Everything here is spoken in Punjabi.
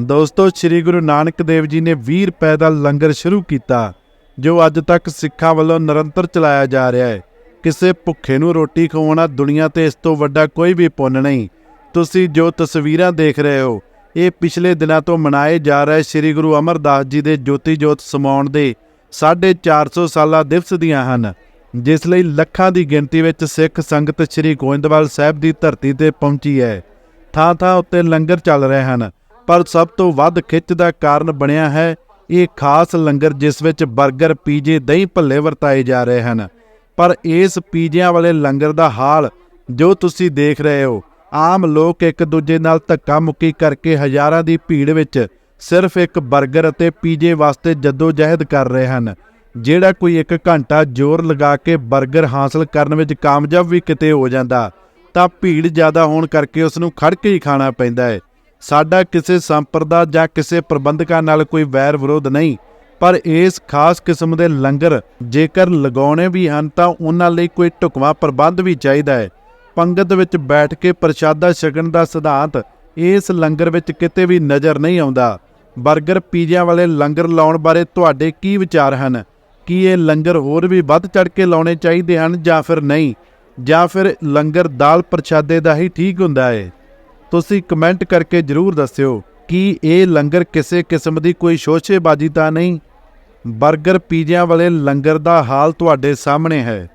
ਦੋਸਤੋ, ਸ੍ਰੀ ਗੁਰੂ ਨਾਨਕ ਦੇਵ ਜੀ ਨੇ 20 ਰੁਪਏ ਦਾ ਲੰਗਰ ਸ਼ੁਰੂ ਕੀਤਾ, ਜੋ ਅੱਜ ਤੱਕ ਸਿੱਖਾਂ ਵੱਲੋਂ ਨਿਰੰਤਰ ਚਲਾਇਆ ਜਾ ਰਿਹਾ ਹੈ। ਕਿਸੇ ਭੁੱਖੇ ਨੂੰ ਰੋਟੀ ਖਵਾਉਣਾ ਦੁਨੀਆ ਤੇ ਇਸ ਤੋਂ ਵੱਡਾ ਕੋਈ ਵੀ ਪੁੰਨ ਨਹੀਂ। ਤੁਸੀਂ ਜੋ ਤਸਵੀਰਾਂ ਦੇਖ ਰਹੇ ਹੋ, ਇਹ ਪਿਛਲੇ ਦਿਨਾਂ ਤੋਂ ਮਨਾਏ ਜਾ ਰਹੇ ਸ੍ਰੀ ਗੁਰੂ ਅਮਰਦਾਸ ਜੀ ਦੇ ਜੋਤੀ ਜੋਤ ਸਮਾਉਣ ਦੇ 450 ਸਾਲਾ ਦਿਵਸ ਦੀਆਂ ਹਨ, ਜਿਸ ਲਈ ਲੱਖਾਂ ਦੀ ਗਿਣਤੀ ਵਿੱਚ ਸਿੱਖ ਸੰਗਤ ਸ੍ਰੀ ਗੋਇੰਦਵਾਲ ਸਾਹਿਬ ਦੀ ਧਰਤੀ ਤੇ ਪਹੁੰਚੀ ਹੈ। ਥਾਂ ਥਾਂ ਉੱਤੇ ਲੰਗਰ ਚੱਲ ਰਹੇ ਹਨ। ਪਰ ਸਭ ਤੋਂ ਵੱਧ ਖਿੱਚ ਦਾ ਕਾਰਨ ਬਣਿਆ ਹੈ ਇਹ ਖਾਸ ਲੰਗਰ ਜਿਸ ਵਿੱਚ 버ਗਰ ਪੀਜੇ, ਦਹੀਂ ਭੱਲੇ ਵਰਤਾਏ ਜਾ ਰਹੇ ਹਨ। ਪਰ ਇਸ ਪੀਜਿਆਂ ਵਾਲੇ ਲੰਗਰ ਦਾ ਹਾਲ ਜੋ ਤੁਸੀਂ ਦੇਖ ਰਹੇ ਹੋ, ਆਮ ਲੋਕ ਇੱਕ ਦੂਜੇ ਨਾਲ ਧੱਕਾ ਮੁੱਕੀ ਕਰਕੇ ਹਜ਼ਾਰਾਂ ਦੀ ਭੀੜ ਵਿੱਚ ਸਿਰਫ ਇੱਕ 버ਗਰ ਅਤੇ ਪੀਜੇ ਵਾਸਤੇ ਜਦੋਜਹਿਦ ਕਰ ਰਹੇ ਹਨ, ਜਿਹੜਾ ਕੋਈ ਇੱਕ ਘੰਟਾ ਜ਼ੋਰ ਲਗਾ ਕੇ 버ਗਰ ਹਾਸਲ ਕਰਨ ਵਿੱਚ ਕਾਮਯਾਬ ਵੀ ਕਿਤੇ ਹੋ ਜਾਂਦਾ, ਤਾਂ ਭੀੜ ਜ਼ਿਆਦਾ ਹੋਣ ਕਰਕੇ ਉਸ ਨੂੰ ਖੜ ਕੇ ਹੀ ਖਾਣਾ ਪੈਂਦਾ ਹੈ। ਸਾਡਾ ਕਿਸੇ ਸੰਪਰਦਾ ਜਾਂ ਕਿਸੇ ਪ੍ਰਬੰਧਕਾਂ ਨਾਲ ਕੋਈ ਵੈਰ ਵਿਰੋਧ ਨਹੀਂ, ਪਰ ਇਸ ਖਾਸ ਕਿਸਮ ਦੇ ਲੰਗਰ ਜੇਕਰ ਲਗਾਉਣੇ ਵੀ ਹਨ ਤਾਂ ਉਹਨਾਂ ਲਈ ਕੋਈ ਢੁਕਵਾਂ ਪ੍ਰਬੰਧ ਵੀ ਚਾਹੀਦਾ ਹੈ। ਪੰਗਤ ਵਿੱਚ ਬੈਠ ਕੇ ਪ੍ਰਸ਼ਾਦਾ ਛਕਣ ਦਾ ਸਿਧਾਂਤ ਇਸ ਲੰਗਰ ਵਿੱਚ ਕਿਤੇ ਵੀ ਨਜ਼ਰ ਨਹੀਂ ਆਉਂਦਾ। 버ਗਰ ਪੀਜ਼ਿਆਂ ਵਾਲੇ ਲੰਗਰ ਲਾਉਣ ਬਾਰੇ ਤੁਹਾਡੇ ਕੀ ਵਿਚਾਰ ਹਨ? ਕੀ ਇਹ ਲੰਗਰ ਹੋਰ ਵੀ ਵੱਧ ਚੜ ਕੇ ਲਾਉਣੇ ਚਾਹੀਦੇ ਹਨ ਜਾਂ ਫਿਰ ਨਹੀਂ? ਜਾਂ ਫਿਰ ਲੰਗਰ ਦਾਲ ਪ੍ਰਸ਼ਾਦੇ ਦਾ ਹੀ ਠੀਕ ਹੁੰਦਾ ਹੈ? ਤੁਸੀਂ ਕਮੈਂਟ ਕਰਕੇ ਜਰੂਰ ਦੱਸਿਓ ਕਿ ਇਹ ਲੰਗਰ ਕਿਸੇ ਕਿਸਮ ਦੀ ਕੋਈ ਸ਼ੋਸ਼ੇਬਾਜ਼ੀ ਤਾਂ ਨਹੀਂ? 버ਗਰ ਪੀਜ਼ਿਆਂ ਵਾਲੇ ਲੰਗਰ ਦਾ ਹਾਲ ਤੁਹਾਡੇ ਸਾਹਮਣੇ ਹੈ।